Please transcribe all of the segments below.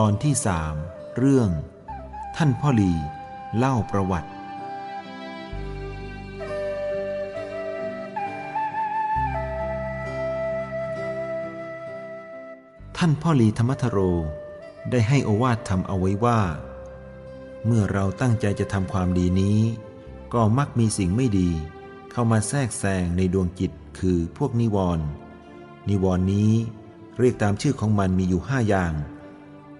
ตอนที่สามเรื่อง ท่านพ่อลีเล่าประวัติ ท่านพ่อลีธรรมทโรได้ให้โอวาททำเอาไว้ว่า เมื่อเราตั้งใจจะทำความดีนี้ ก็มักมีสิ่งไม่ดี เข้ามาแทรกแซงในดวงจิตคือพวกนิวรณ์นิวรณ์นี้เรียกตามชื่อของมันมีอยู่ห้าอย่าง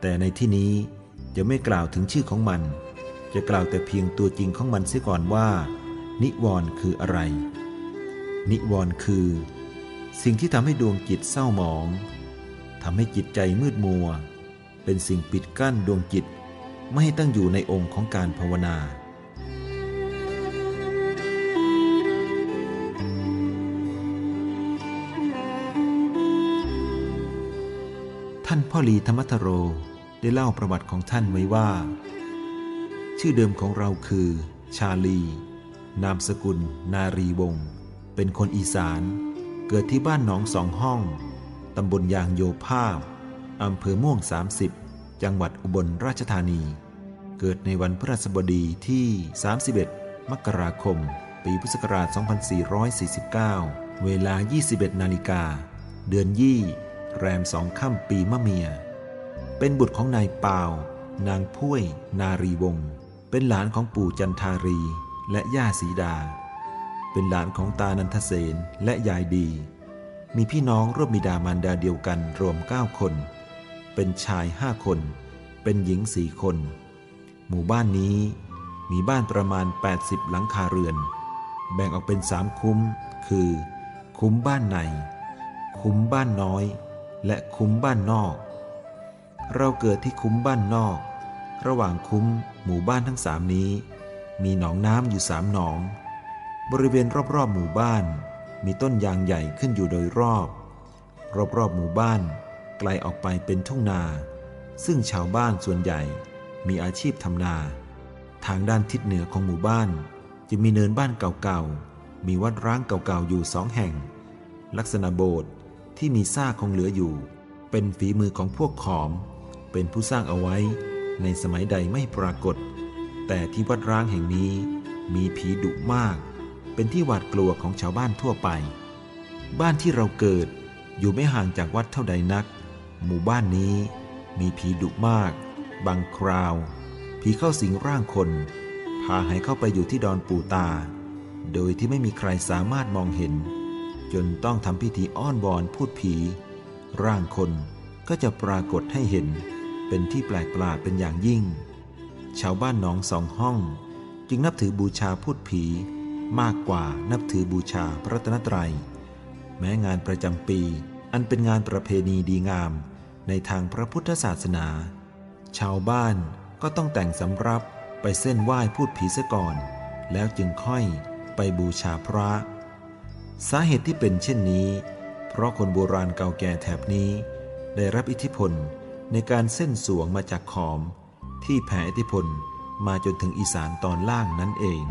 แต่ในที่นี้จะไม่กล่าวถึงชื่อของมัน จะกล่าวแต่เพียงตัวจริงของมันเสียก่อนว่า นิวรณ์คืออะไร นิวรณ์คือ สิ่งที่ทำให้ดวงจิตเศร้าหมองทำให้จิตใจมืดมัว เป็นสิ่งปิดกั้นดวงจิต ไม่ให้ตั้งอยู่ในองค์ของการภาวนาท่านพ่อลีธรรมทโร ได้เล่าประวัติของท่านไว้ว่า ชื่อเดิมของเราคือ ชาลี นามสกุล นารีวงศ์เป็นคนอีสาน เกิดที่บ้านหนองสองห้อง ตำบลยางโยภาพอำเภอม่วง 30 จังหวัดอุบลราชธานี เกิดในวันพฤหัสบดีที่ 31 มกราคม ปีพุทธศักราช 2449 เวลา 21 นาฬิกา เดือนยี่ แรมสองค่ำปีมะเมีย เป็นบุตรของนายเปาวนางพ้ย นารีวงศ์เป็นหลานของปู่จันทารีและย่าสีดา เป็นหลานของตานันทเสนและยายดี มีพี่น้องร่วมบิดามารดาเดียวกันรวม 9 คน เป็นชายห้าคน เป็นหญิงสี่คน หมู่บ้านนี้มีบ้านประมาณ 80 หลังคาเรือน แบ่งออกเป็นสามคุ้ม คือ คุ้มบ้านใน คุ้มบ้านน้อย และคุ้มบ้านนอก เราเกิดที่คุ้มบ้านนอก ระหว่างคุ้มหมู่บ้านทั้งสามนี้ มีหนองน้ำอยู่สามหนอง บริเวณรอบๆหมู่บ้าน มีต้นยางใหญ่ขึ้นอยู่โดยรอบ รอบๆหมู่บ้าน ไกลออกไปเป็นทุ่งนา ซึ่งชาวบ้านส่วนใหญ่มีอาชีพทำนา ทางด้านทิศเหนือของหมู่บ้าน จะมีเนินบ้านเก่าๆ มีวัดร้างเก่าๆอยู่สองแห่ง ลักษณะโบสถ์ที่มีซากคงเหลืออยู่ เป็นฝีมือของพวกขอม เป็นผู้สร้างเอาไว้ในสมัยใดไม่ปรากฏ แต่ที่วัดร้างแห่งนี้มีผีดุมาก เป็นที่หวาดกลัวของชาวบ้านทั่วไป บ้านที่เราเกิดอยู่ไม่ห่างจากวัดเท่าใดนัก หมู่บ้านนี้มีผีดุมาก บางคราว ผีเข้าสิงร่างคน พาให้เข้าไปอยู่ที่ดอนปูตา โดยที่ไม่มีใครสามารถมองเห็น จนต้องทำพิธีอ้อนวอนพูดผี ร่างคนก็จะปรากฏให้เห็น เป็นที่แปลกประหลาดเป็นอย่างยิ่ง ชาวบ้านหนองสองห้อง จึงนับถือบูชาพูดผี มากกว่านับถือบูชาพระรัตนตรัย แม้งานประจำปี อันเป็นงานประเพณีดีงาม ในทางพระพุทธศาสนา ชาวบ้านก็ต้องแต่งสำรับไปเส้นไหว้พูดผีเสียก่อน แล้วจึงค่อยไปบูชาพระ สาเหตุที่เป็นเช่นนี้ เพราะคนโบราณเก่าแก่แถบนี้ ได้รับอิทธิพล ในการเส้นสวงมาจากขอม ที่แผ่อิทธิพลมาจนถึงอีสานตอนล่างนั่นเอง